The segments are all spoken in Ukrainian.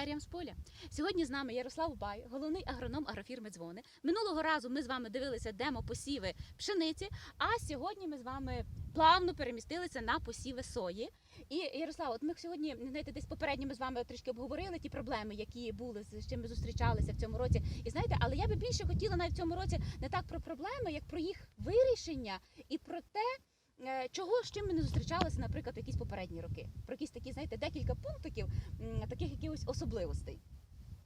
аграріям з поля. Сьогодні з нами Ярослав Бай, головний агроном агрофірми Дзвони. Минулого разу ми з вами дивилися демо посіви пшениці. А сьогодні ми з вами плавно перемістилися на посіви сої. І Ярослав, от ми сьогодні знаєте, десь попередньо ми з вами трішки обговорили ті проблеми, які були з чим ми зустрічалися в цьому році. І знаєте, але я би більше хотіла навіть в цьому році не так про проблеми, як про їх вирішення і про те. Е, Чого з чим ми не зустрічалися, наприклад, в якісь попередні роки? Про якісь такі, знаєте, декілька пунктиків, таких якихось особливостей.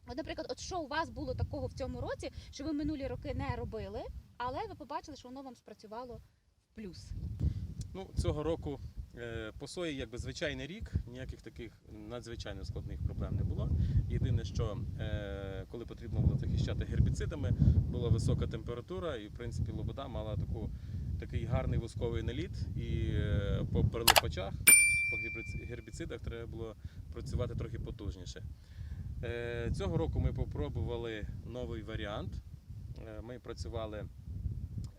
От, наприклад, от що у вас було такого в цьому році, що ви минулі роки не робили, але ви побачили, що воно вам спрацювало в плюс. Ну, цього року е, по сої якби звичайний рік, ніяких таких надзвичайно складних проблем не було. Єдине, що е, коли потрібно було захищати гербіцидами, була висока температура, і в принципі лобода мала таку, такий гарний восковий наліт. І е, по прилипачах, по гербіцидах треба було працювати трохи потужніше. Е, цього року ми попробували новий варіант. Е, ми працювали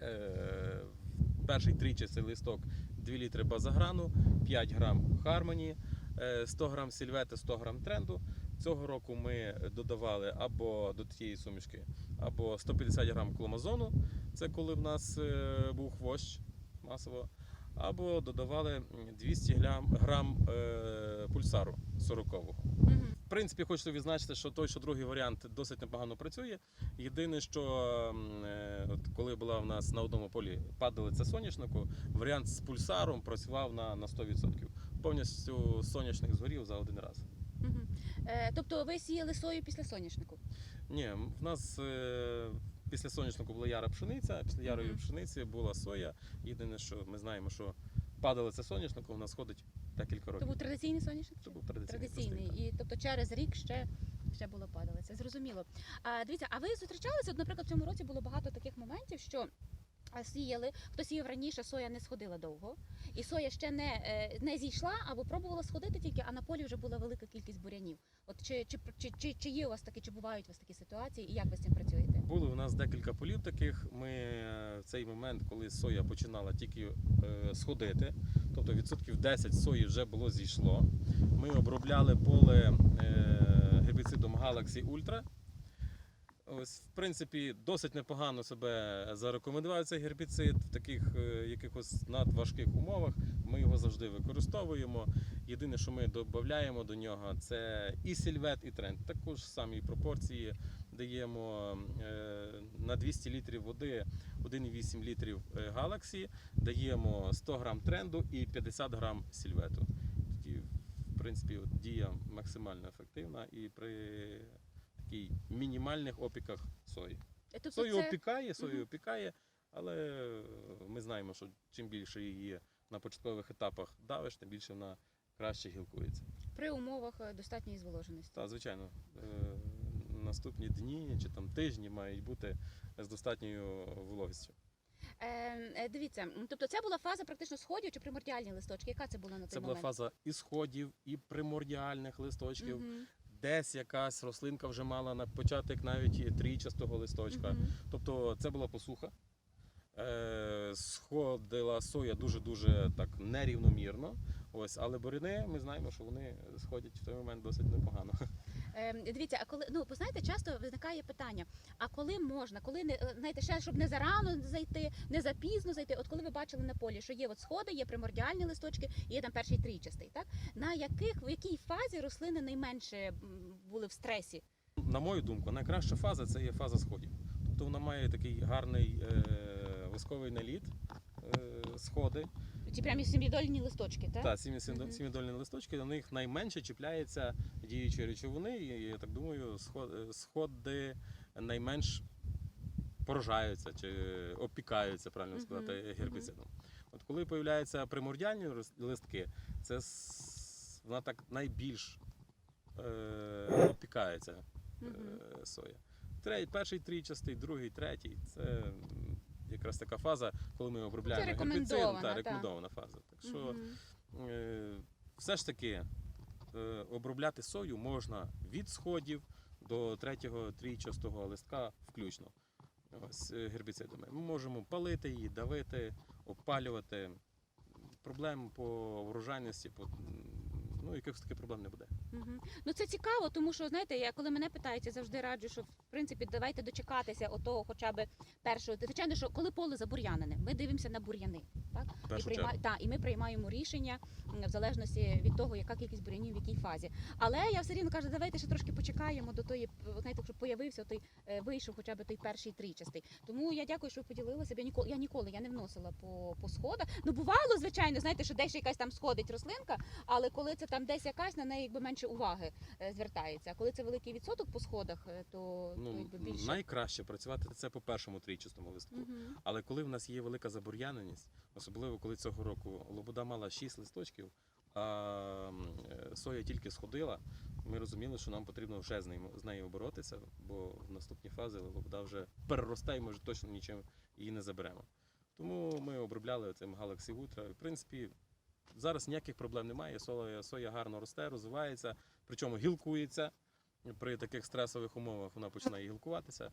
е, перший тричастий листок 2 літри базаграну, 5 грам Хармоні, е, 100 грам сільвети, 100 грам тренду. Цього року ми додавали або до тієї сумішки, або 150 грам кломазону, це коли в нас е, був хвощ масово, або додавали 200 грам, грам е, пульсару 40-го. В принципі, хочу відзначити, що той, що другий варіант досить непогано працює. Єдине, що е, от коли була в нас на одному полі падалиця соняшнику, варіант з пульсаром працював на, на 100%. Повністю соняшник згорів за один раз. Мгм. Е, тобто ви сіяли сою після соняшнику. Ні, в нас е, після соняшнику була яра пшениця, після ярої Мгм. пшениці була соя. Єдине, що ми знаємо, що падалиця соняшнику в нас ходить декілька Це був традиційний соняшник? Це був традиційний. Традиційний. простий, І тобто через рік ще, ще було падалиця. Зрозуміло. А, дивіться, а ви зустрічалися? От, наприклад, в цьому році було багато таких моментів, що. Сіяли, хто сіяв раніше, соя не сходила довго, і соя ще не, е, не зійшла або пробувала сходити тільки, а на полі вже була велика кількість бурянів. От чи, чи, чи, чи, чи є у вас такі, чи бувають у вас такі ситуації, і як ви з цим працюєте? Були у нас декілька полів таких. Ми е, в цей момент, коли соя починала тільки е, сходити, тобто відсотків 10 сої вже було зійшло. Ми обробляли поле е, гербіцидом Galaxy Ultra. Ось, в принципі, досить непогано себе зарекомендував цей гербіцид в таких якихось надважких умовах. Ми його завжди використовуємо. Єдине, що ми додаємо до нього, це і сільвет, і тренд. Також самі пропорції даємо е, на 200 літрів води 1,8 літрів е, Galaxy, даємо 100 грам тренду і 50 грам сільвету. Тоді, в принципі, от дія максимально ефективна і при такій мінімальних опіках сої. Е, Тобто Сою це... опікає, сою опікає, але ми знаємо, що чим більше її на початкових етапах давиш, тим більше вона краще гілкується. при умовах е, достатньої зволоженості. Та, звичайно, е, наступні дні чи там тижні мають бути з достатньою вологістю. Е, е, дивіться, тобто це була фаза практично сходів чи примордіальні листочки. Яка це була на Це той була момент? фаза і сходів, і примордіальних листочків. Мгм, Десь якась рослинка вже мала на початок навіть трійчастого листочка. мгм. Тобто це була посуха. Е, сходила соя дуже-дуже так нерівномірно. Ось, але буряни, ми знаємо, що вони сходять в той момент досить непогано. Е, дивіться, а коли ну знаєте, часто виникає питання: а коли можна, коли не е, знаєте, ще щоб не зарано зайти, не запізно зайти. От коли ви бачили на полі, що є от сходи, є примордіальні листочки, є там перший трійчастий, так на яких в якій фазі рослини найменше були в стресі? На мою думку, найкраща фаза це є фаза сходів. Тобто вона має такий гарний е, восковий наліт, е, сходи. Ті прямі сім'єдольні листочки, так? Та сім'ї- Мгм. сім'єдольні листочки, на них найменше чіпляється діючі речовини, і я так думаю, сход- сходи найменш поражаються чи опікаються, правильно Мгм, сказати, гербіцидом. От коли появляються примордіальні рос- листки, це с- вона так найбільш е, опікається Мгм. е, соя. Третій, перший трійчастий, другий, третій це м, якраз така фаза, коли ми обробляємо гербіцидом, рекомендована, та та. рекомендована фаза. Так що е, все ж таки е, обробляти сою можна від сходів до третього трійчастого листка включно. Ось е, гербіцидами. Ми можемо палити її, давити, опалювати. Проблем по врожайності по, ну якихось таких проблем не буде. Ну це цікаво, тому що знаєте, я коли мене питають, я завжди раджу, що в принципі давайте дочекатися отого, хоча б першого. Звичайно, що коли поле забур'янене, ми дивимося на бур'яни. Так і прийма... чергу. та, і ми приймаємо рішення в залежності від того, яка кількість бур'янів в якій фазі. Але я все рівно кажу, давайте ще трошки почекаємо до тої, знаєте, щоб появився той е, вийшов хоча б той перший трічастий. Тому я дякую, що ви поділилися. Я ніколи я ніколи я не вносила по, по сходах. Ну бувало, звичайно, знаєте, що десь якась там сходить рослинка, але коли це там десь якась на неї якби менше уваги е, звертається. А коли це великий відсоток по сходах, е, то, то Ну якби більше. найкраще працювати це по першому трійчастому листку. Мгм. Але коли в нас є велика забур'яненість, особливо коли цього року лобода мала 6 листочків, а е, соя тільки сходила, ми розуміли, що нам потрібно вже з нею, з нею боротися, бо в наступні фази лобода вже переросте і ми вже точно нічим її не заберемо. Тому ми обробляли цим Galaxy Ultra. В принципі, зараз ніяких проблем немає. Соя, соя гарно росте, розвивається, причому гілкується. При таких стресових умовах вона починає гілкуватися.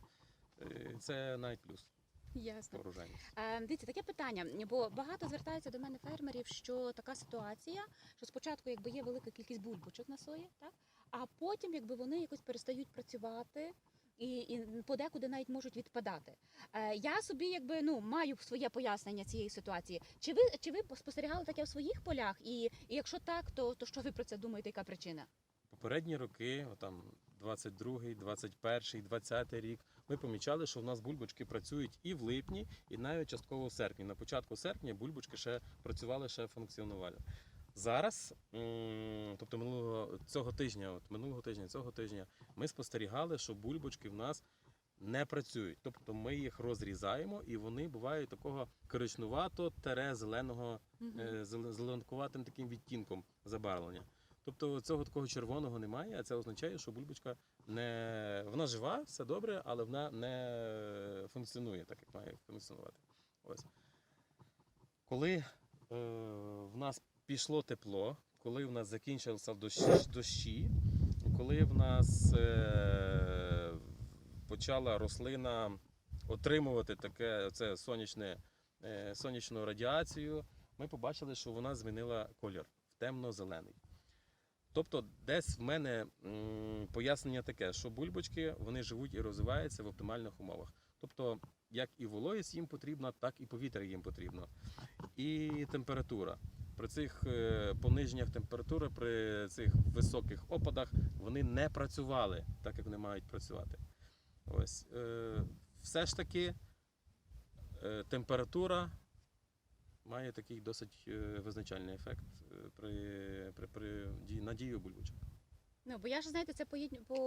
Е, Це навіть плюс Ясно. урожайність. Е, Дивіться, таке питання, бо багато звертаються до мене фермерів, що така ситуація, що спочатку якби є велика кількість бульбочок на сої, так а потім якби вони якось перестають працювати. І, і подекуди навіть можуть відпадати. Е, я собі якби ну маю своє пояснення цієї ситуації. Чи ви чи ви спостерігали таке в своїх полях? І, і якщо так, то, то що ви про це думаєте? Яка причина? Попередні роки, там 22-й, 21-й, 20-й рік, ми помічали, що в нас бульбочки працюють і в липні, і навіть частково в серпні. На початку серпня бульбочки ще працювали, ще функціонували. Зараз, тобто минулого цього тижня, от минулого тижня, цього тижня, ми спостерігали, що бульбочки в нас не працюють. Тобто ми їх розрізаємо, і вони бувають такого коричнувато тере зеленого е, зеленкуватим таким відтінком забарвлення. Тобто цього такого червоного немає, а це означає, що бульбочка не вона жива, все добре, але вона не функціонує так, як має функціонувати. Ось. Коли е, в нас пішло тепло, коли в нас закінчився дощ, дощі, коли в нас е, почала рослина отримувати таке це сонячне, е, сонячну радіацію, ми побачили, що вона змінила колір в темно-зелений. Тобто, десь в мене пояснення таке, що бульбочки вони живуть і розвиваються в оптимальних умовах. Тобто, як і вологість їм потрібна, так і повітря їм потрібно. І температура. При цих е, пониженнях температури, при цих високих опадах вони не працювали так, як вони мають працювати. Ось. Е, все ж таки е, температура має такий досить е, визначальний ефект е, при, при, при дії, на дію бульбочок. Ну бо я ж знаєте, це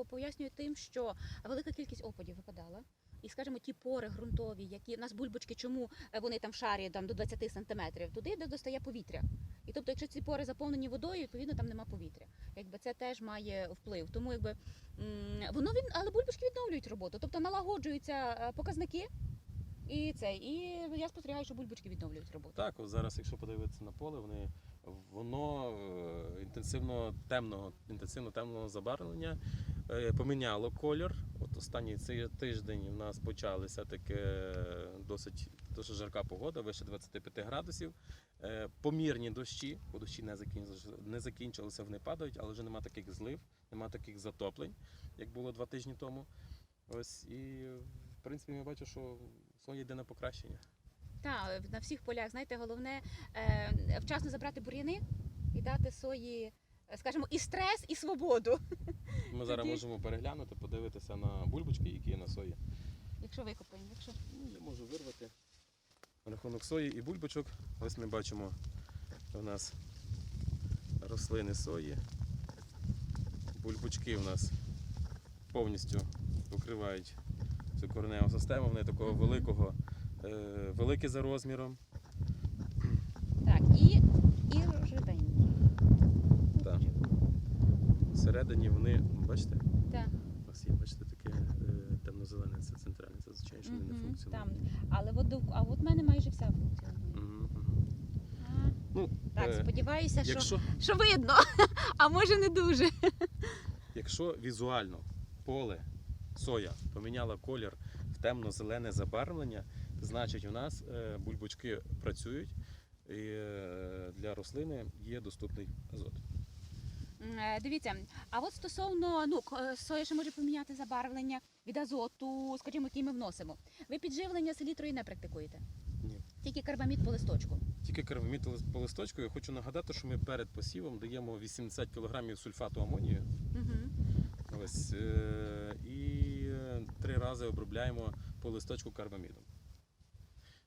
пояснюю тим, що велика кількість опадів випадала. І скажімо, ті пори ґрунтові, які у нас бульбочки, чому е, вони там в шарі там до 20 сантиметрів, туди достає повітря. І тобто, якщо ці пори заповнені водою, відповідно там нема повітря. Якби це теж має вплив. Тому якби воно він, але бульбочки відновлюють роботу, тобто налагоджуються показники. І це, і я спостерігаю, що бульбочки відновлюють роботу. Так, от зараз, якщо подивитися на поле, вони воно е, інтенсивно темного, інтенсивно темного забарвлення е, поміняло колір. От останній цей тиждень у нас почалася таке досить дуже жарка погода, вище 25 градусів. Е, Помірні дощі, бо дощі не закінчилися, не закінчилися, вони падають, але вже нема таких злив, нема таких затоплень, як було два тижні тому. Ось і в принципі я бачу, що йде на покращення. Так, на всіх полях, знаєте, головне е, вчасно забрати бур'яни і дати сої, е, скажімо, і стрес, і свободу. Ми зараз Тоді- можемо переглянути, подивитися на бульбочки, які є на сої. Якщо викопаємо, якщо Ну, я можу вирвати рахунок сої і бульбочок. Ось ми бачимо у нас рослини сої. Бульбочки у нас повністю покривають цю кореневу систему. Вони такого великого, е, великі за розміром. так, і, і рожевенькі. Так. Всередині вони, бачите, Так. у нас є, бачите, таке е, темно-зелене, це центральне, це звичайно, що вони не Мгм, функціонують. Там. Але от, а от в мене майже вся функціонує. Ну, Так, е, сподіваюся, що, що видно, а може не дуже. Якщо візуально поле соя поміняла колір в темно-зелене забарвлення, значить у нас е, бульбочки працюють і е, для рослини є доступний азот. Е, Дивіться, а от стосовно ну соя ще може поміняти забарвлення від азоту, скажімо, який ми вносимо. Ви підживлення селітрою не практикуєте? Ні. Тільки карбамід по листочку. Тільки карбамід по листочку. Я хочу нагадати, що ми перед посівом даємо 80 кг сульфату амонію. Ось, е, і е, три рази обробляємо по листочку карбамідом.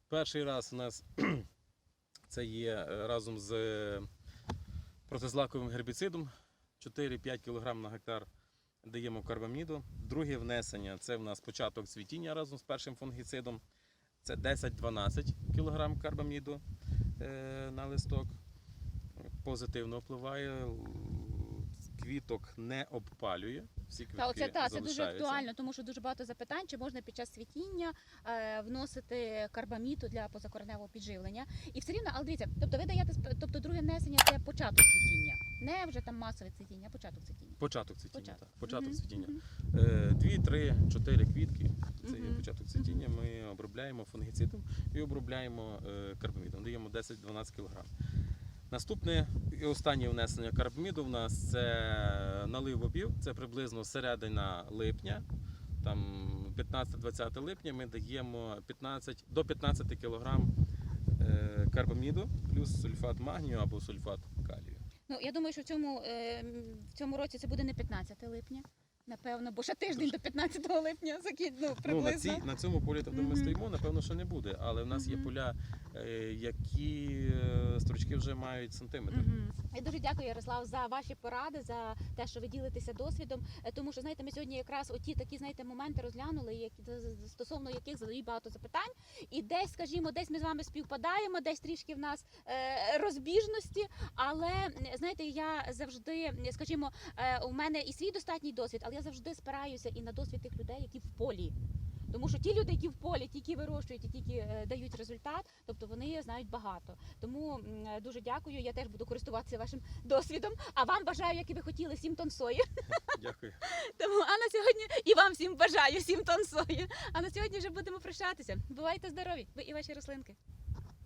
Перший раз у нас це є е, разом з протизлаковим гербіцидом 4-5 кг на гектар даємо карбаміду. Друге внесення це в нас початок цвітіння разом з першим фунгіцидом. Це 10-12 кг карбаміду на листок. Позитивно впливає, квіток не обпалює. Всі квітки Та оце та це дуже залишаються. актуально, тому що дуже багато запитань, чи можна під час цвітіння е, вносити карбаміту для позакореневого підживлення. І все рівно, але дивіться, тобто ви даєте сп- тобто друге внесення це початок цвітіння, не вже там масове цвітіння, а початок цвітіння. Початок цвітіння. Початок. Так. Початок Мгм, цвітіння. мгм. Е, Дві, три, чотири квітки. Це є Мгм. початок цвітіння. Ми обробляємо фунгіцидом і обробляємо е, карбамідом. Даємо 10-12 кг. Наступне і останнє внесення карбаміду в нас це налив бобів. Це приблизно середина липня. Там 15-20 липня ми даємо 15, до 15 кг е, карбаміду плюс сульфат магнію або сульфат калію. Ну я думаю, що в цьому е, в цьому році це буде не 15 липня. Напевно, бо ще тиждень до 15 липня закін, ну, Ну, на, цій, на цьому полі, де ми стоїмо, напевно, що не буде. Але в нас є поля, е, які е, стручки вже мають сантиметр. Я дуже дякую, Ярослав, за ваші поради, за те, що ви ділитеся досвідом. Е, Тому що знаєте, ми сьогодні якраз оті такі знаєте моменти розглянули, які стосовно яких задають багато запитань. І десь, скажімо, десь ми з вами співпадаємо, десь трішки в нас е, розбіжності. Але знаєте, я завжди, скажімо, е, у мене і свій достатній досвід, але я завжди спираюся і на досвід тих людей, які в полі. Тому що ті люди, які в полі, тільки вирощують і тільки е, дають результат, тобто вони знають багато. Тому е, дуже дякую. Я теж буду користуватися вашим досвідом. А вам бажаю, як і ви хотіли, 7 тонн сої. Дякую. Тому а на сьогодні і вам всім бажаю 7 тонн сої. А на сьогодні вже будемо прощатися. Бувайте здорові, ви і ваші рослинки.